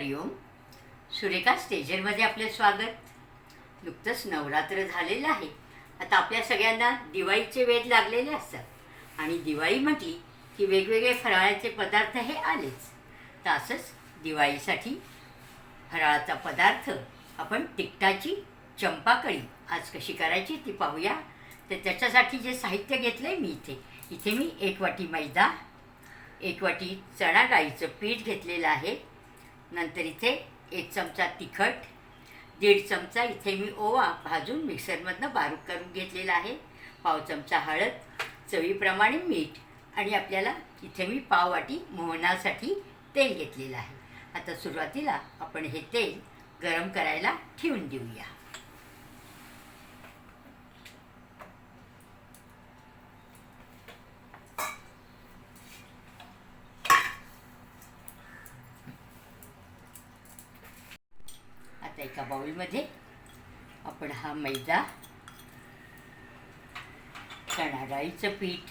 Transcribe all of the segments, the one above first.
हरिओम. सुरेखा स्टेजरमध्ये आपले स्वागत. नुकतंच नवरात्र झालेलं आहे. आता आपल्या सगळ्यांना दिवाळीचे वेध लागलेले असतात. आणि दिवाळी म्हटली की वेगवेगळे फराळाचे पदार्थ हे आलेच. तर असंच दिवाळीसाठी फराळाचा पदार्थ आपण तिखटाची चंपाकळी आज कशी करायची ती पाहूया. तर त्याच्यासाठी जे साहित्य घेतलं आहे मी इथे. इथे मी एक वाटी मैदा एक वाटी चणा डाळीचं पीठ घेतलेलं आहे. नंतर इथे एक चमचा तिखट दीड चमचा इथे मी ओवा भाजून मिक्सरमधनं बारीक करून घेतलेला आहे. पाव चमचा हळद चवीप्रमाणे मीठ आणि आपल्याला इथे मी पाव वाटी मोहनासाठी तेल घेतलेलं आहे. आता सुरुवातीला आपण हे तेल गरम करायला ठेवून देऊया. आता एका बाउलमध्ये. आपण हा मैदा चणा डाळीचं पीठ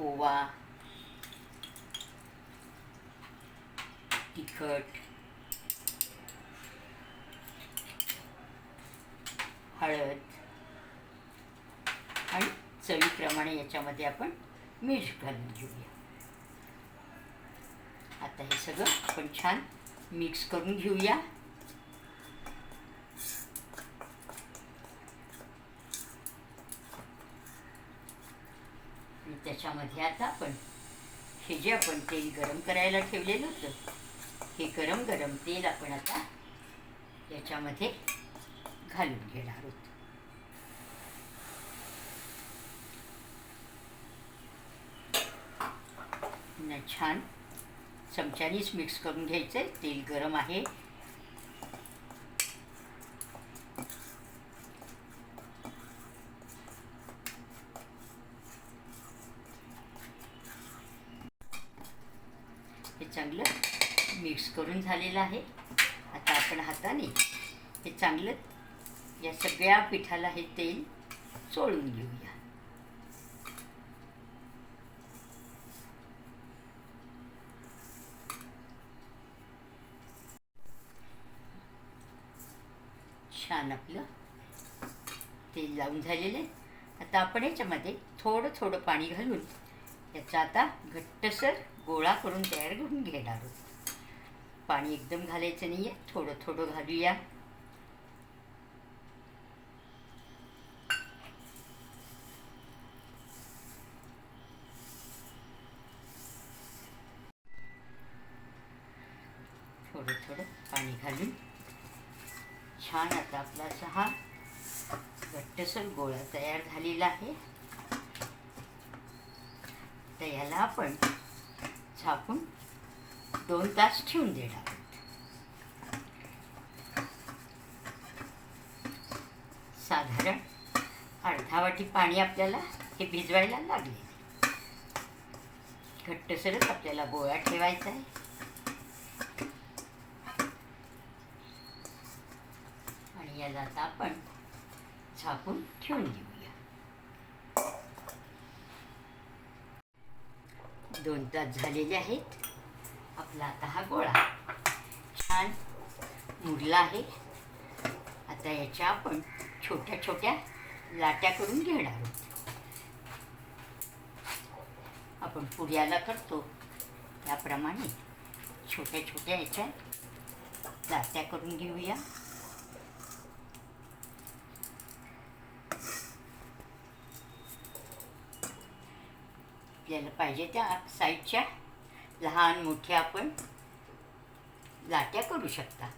ओवा तिखट हळद आणि चवीप्रमाणे याच्यामध्ये आपण मीठ घालून घेऊया. आता हे सगळं आपण छान मिक्स करून घेऊया. आणि त्याच्यामध्ये आता आपण हे जे आपण तेल गरम करायला ठेवलेलं होतं हे गरम गरम तेल आपण आता याच्यामध्ये घालून घेणार आहोत. छान चमच्यानीच मिक्स करून घ्यायचं आहे तेल गरम आहे. हे चांगलं मिक्स करून झालेलं आहे. आता आपण हाताने हे चांगलं या सगळ्या पिठाला हे तेल चोळून घेऊया. छान आपलं. तेल लावून झालेलं आहे. आता आपण याच्यामध्ये थोडं थोडं पाणी घालून याचा आता घट्टसर गोळा करून तयार करून घेणार आहोत. पाणी एकदम घालायचं नाही आहे थोडं थोडं घालूया थोडं थोडं पाणी घालून छान आता आपला चहा घट्टसर गोळा तयार झालेला आहे. तर याला आपण झाकून दोन तास ठेवून देणार साधारण अर्धा वाटी पाणी आपल्याला हे भिजवायला लागले. घट्टसरच आपल्याला गोळा ठेवायचा आहे. आणि आता आपण झाकून ठेवून घेऊया. दोन तास झालेले आहेत. आपला आता हा गोळा. छान मुरला आहे. आता याच्या आपण छोट्या छोट्या लाट्या करून घेणार आहोत. आपण पुऱ्याला करतो. त्याप्रमाणे छोट्या छोट्या याच्या लाट्या करून घेऊया. आपल्याला पाहिजे त्या साईजच्या लहान मोठ्या आपण लाट्या करू शकता.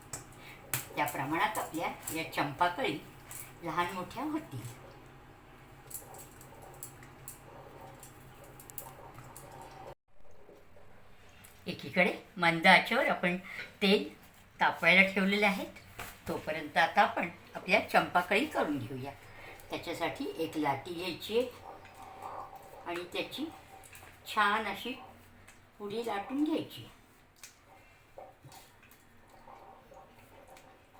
त्या प्रमाणात आपल्या या चंपाकळी लहान मोठ्या होतील. एकीकडे मंद आचेवर आपण तेल तापवायला ठेवलेले आहेत. तोपर्यंत आता आपण आपल्या चंपाकळी करून घेऊया. त्याच्यासाठी एक लाटी घ्यायची आहे आणि त्याची छान अशी पुढे लाटून घ्यायची.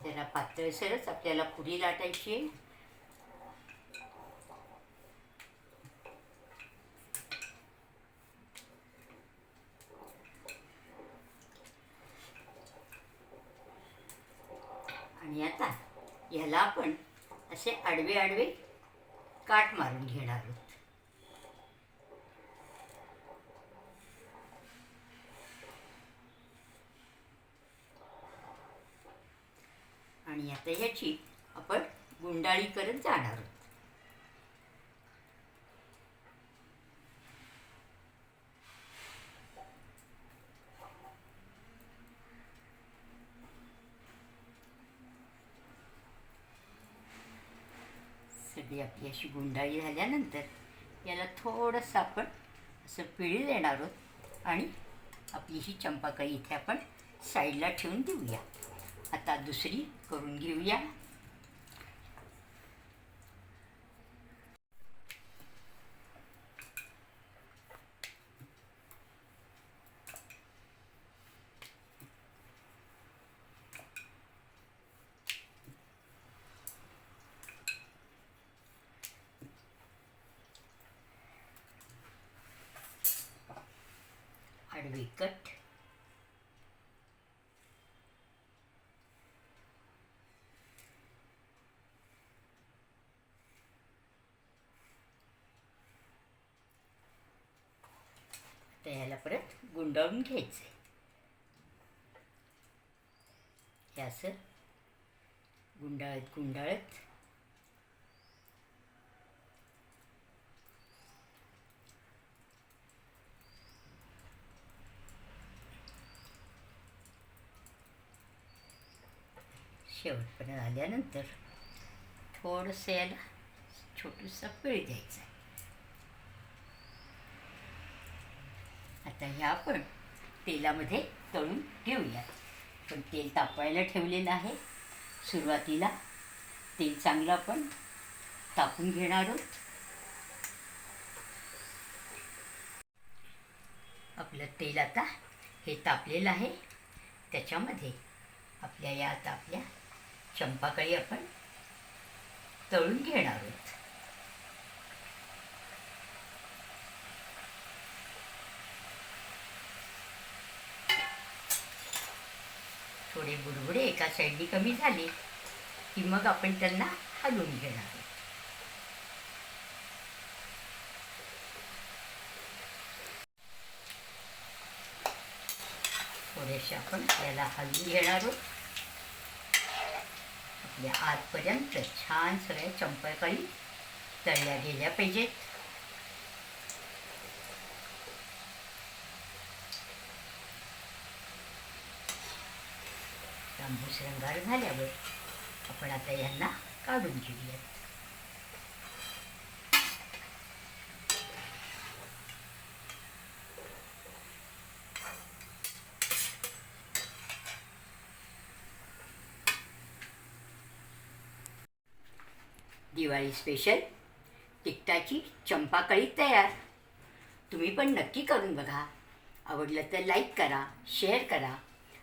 त्याला पातळसरच आपल्याला पुरी लाटायची आहे. आणि आता ह्याला आपण असे आडवे आडवे काट मारून घेणार आहोत. आणि आता ह्याची आपण गुंडाळी करत जाणार आहोत. सगळी आपली अशी गुंडाळी झाल्यानंतर याला थोडंसं आपण असं पिळी देणार आहोत आणि आपली ही चंपाकाई इथे आपण साईडला ठेवून देऊया. आता दुसरी करून घेऊया. आडवी कट. आता ह्याला परत गुंडाळून घ्यायचं आहे हे असं गुंडाळत गुंडाळत शेवटपर्यंत आल्यानंतर थोडंसं याला छोटंसं पिळ द्यायचं आता ह्या आपण तेलामध्ये तळून ठेवूयात. पण तेल तापवायला ठेवलेलं आहे. सुरुवातीला तेल चांगलं आपण तापून घेणार आहोत. आपलं तेल आता हे तापलेलं आहे. त्याच्यामध्ये आपल्या या आता आपल्या चंपाकळी आपण तळून घेणार आहोत. थोडे बुडबुडे एका साईडने कमी झाले की मग आपण त्यांना हलवून घेणार. थोडेसे आपण याला हलवून घेणार आहोत. आपल्या आतपर्यंत छान सगळ्या चंपळकाळी तळल्या गेल्या पाहिजेत. तांबूस रंगार झाल्यावर आपण आता यांना काढून घेऊयात. दिवाळी स्पेशल तिकटाची चंपाकळी तयार. तुम्ही पण नक्की करून बघा. आवडलं तर लाईक करा शेअर करा.